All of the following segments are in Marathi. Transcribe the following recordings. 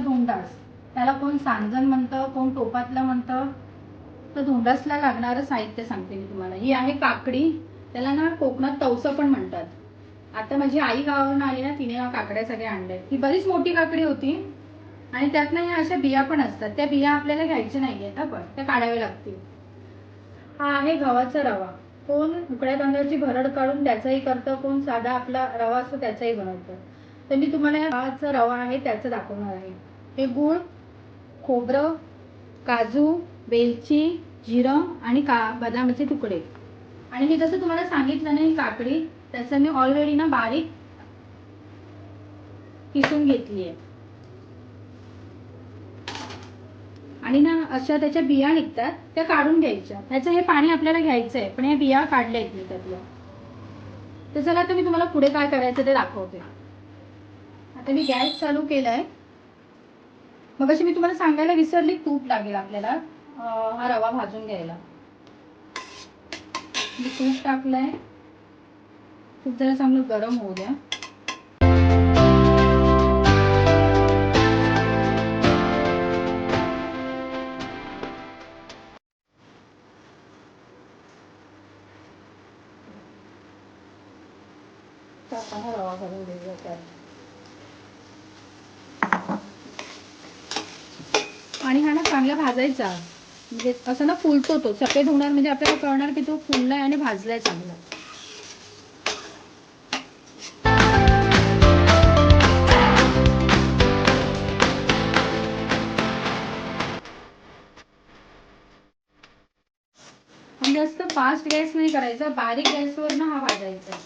धोंडास त्याला कोण सांजन म्हणतं कोण टोपातलं म्हणतं? तर धोंडासला लागणारं साहित्य सांगते मी तुम्हाला. ही आहे काकडी. त्याला ना कोकणात तवसं पण म्हणतात. आता माझी आई गावावरून आली ना तिने काकड्या सगळ्या आणल्या. ही बरीच मोठी काकडी होती. आणि त्यात ना ह्या अशा बिया पण असतात. त्या बिया आपल्याला घ्यायच्या नाही आहेत पण. त्या काढाव्या लागतील. हा आहे गव्हाचा रवा. कोण उकड्या तांदळाची भरड काढून त्याचाही करतं कोण साधा आपला रवा असतो त्याचाही बनवतं. तर मी तुम्हाला गव्हाचा रवा आहे त्याचं दाखवणार आहे. हे गूळ खोबरं काजू वेलची जिरं आणि का बदामाचे तुकडे. आणि मी जसं तुम्हाला सांगितलं ना ही काकडी त्याचं मी ऑलरेडी ना बारीक किसून घेतली आहे. आणि ना अशा त्याच्या बिया निघतात त्या काढून घ्यायच्या. ह्याचं हे पाणी आपल्याला घ्यायचं आहे पण या बिया काढल्या आहेत मी त्यातल्या. तर चला आता मी तुम्हाला पुढे काय करायचं ते दाखवते. आता मी गॅस चालू केलाय. मग अशी मी तुम्हाला सांगायला विसरली तूप लागेल आपल्याला. हा रवा भाजून घ्यायला. मी तूप टाकलंय. तूप जरा चांगलं गरम होऊ द्या. आपण हा रवा घालून घेऊया त्यात. आणि हा ना चांगला भाजायचा. म्हणजे असं ना फुलतो तो. सफेद होणार म्हणजे आपल्याला कळणार की तो फुललाय आणि भाजलाय चांगला. जास्त फास्ट गॅस नाही करायचा. बारीक गॅसवर ना हा भाजायचा.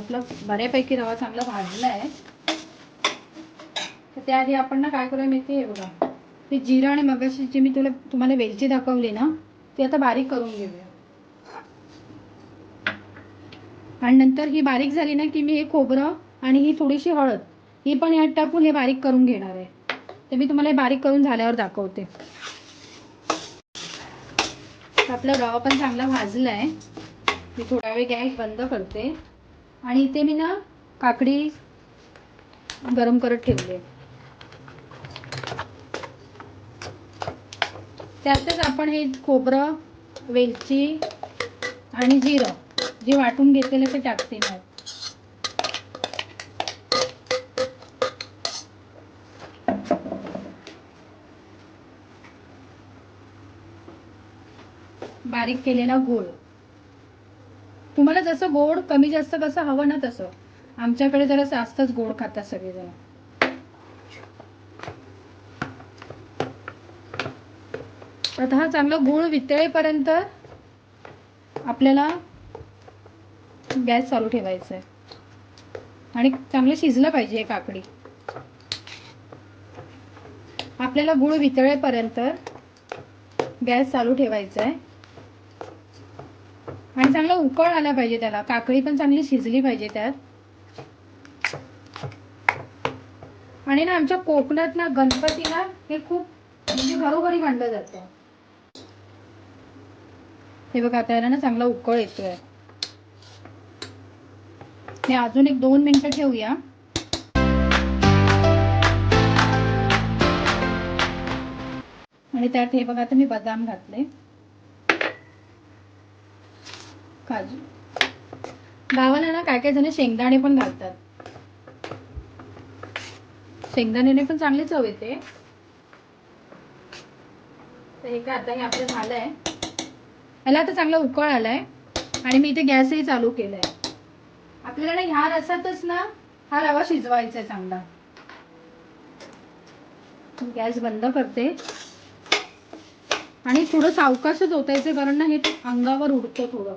आपला बऱ्यापैकी रवा चांगला भाजला आहे. तर त्याआधी आपण ना काय करूया माहिती आहे बघा. ते जिरं आणि मगाशी जी मी तुला तुम्हाला वेलची दाखवली ना ती आता बारीक करून घेऊया. आणि नंतर ही बारीक झाली ना की मी हे खोबरं आणि ही थोडीशी हळद ही पण यात टाकून हे बारीक करून घेणार आहे. ते मी तुम्हाला हे बारीक करून झाल्यावर दाखवते. आपला रवा पण चांगला भाजला आहे मी थोडा वेळ गॅस बंद करते. आणि इथे मी ना काकडी गरम करत ठेवले त्यातच आपण हे खोबरं वेलची आणि जिरं जे वाटून घेतलेलं ते टाकते मग बारीक केलेला गोळ. तुम्हाला जसं गोड कमी जास्त कसं हवं ना तसं. आमच्याकडे जरा जास्तच गोड खातात सगळेजण. आता हा चांगला गूळ वितळेपर्यंत आपल्याला गॅस चालू ठेवायचा आहे आणि चांगलं शिजलं पाहिजे हे काकडी. आपल्याला गूळ वितळेपर्यंत गॅस चालू ठेवायचा आहे आणि चांगला उकळ आला पाहिजे त्याला. काकडी पण चांगली शिजली पाहिजे त्यात. आणि ना आमच्या कोकणात ना गणपतीला हे खूप म्हणजे घरोघरी मांडलं जातं. हे बघा त्याला ना चांगला उकळ येतोय. हे अजून एक दोन मिनिटं ठेवूया. आणि त्यात हे बघा आता मी बदाम घातले. काजू गावाला ना काय काय जण शेंगदाणे पण घालतात. शेंगदाण्याने पण चांगली चव येते. तर हे काय आता हे आपलं झालंय. याला आता चांगला उकळ आलाय आणि मी इथे गॅसही चालू केलाय. आपल्याला ना ह्या रसातच ना हा रवा शिजवायचा आहे चांगला. गॅस बंद करते. आणि थोडं सावकाशच होतायचं कारण ना हे अंगावर उडतं थोडं.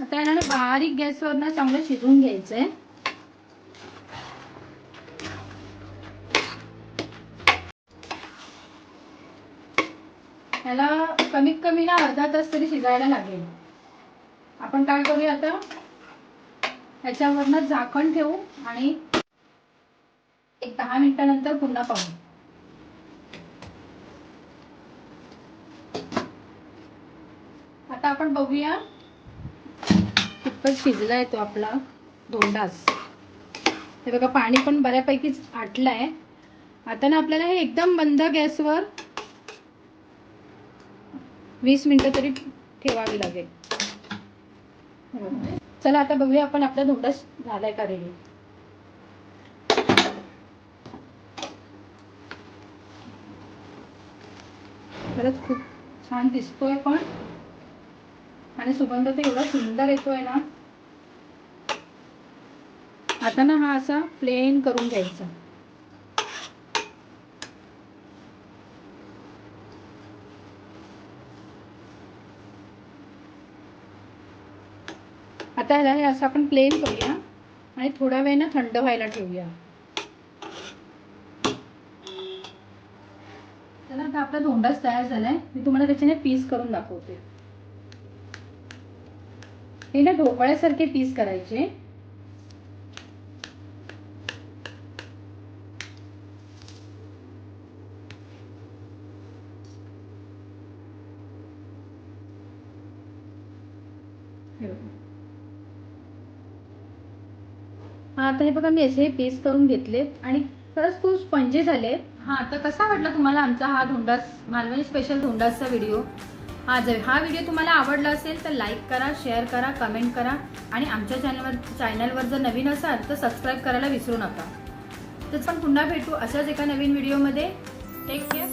आता याला ना बारीक गॅसवर ना चांगलं शिजवून घ्यायचंय. याला कमीत कमी ना अर्धा तास तरी शिजायला लागेल. आपण काय करूया आता? ह्याच्यावरनं झाकण ठेवू आणि एक दहा मिनिटानंतर पुन्हा पाहू. आता आपण बघूया कितपत शिजलाय तो आपला धोंडास हे बघा पाणी पण बऱ्यापैकी आहे आता ना आपल्याला हे एकदम बंद गॅसवर वीस मिनटं तरी ठेवावी लागेल. चला आता बघूया आपण आपला धोंडाच झालाय का रेडी खरंच खूप छान दिसतोय पण. आणि सुगंध तर एवढा सुंदर येतोय ना. आता ना हा असा प्लेन करून घ्यायचा. आता ह्याला हे असं आपण प्लेन करूया आणि थोडा वेळ ना थंड व्हायला ठेवूया. चला आता आपला धोंडाच तयार झालाय. मी तुम्हाला त्याच्याने पीस करून दाखवते. हे ना ढोकळ्यासारखे पीस करायचे. हा आता हे बघा मी असे पीस करून घेतलेत आणि खरंच खूप स्पंजी झाले हा तर कसा वाटला तुम्हाला आमचा हा धोंडास मालवणी स्पेशल धोंडासचा व्हिडिओ हा जर हा व्हिडिओ तुम्हाला आवडला असेल तर लाईक करा शेअर करा कमेंट करा. आणि आमच्या चॅनलवर चॅनलवर जर नवीन असाल तर सबस्क्राईब करायला विसरू नका. तर पण पुन्हा भेटू अशाच एका नवीन व्हिडिओमध्ये टेक केअर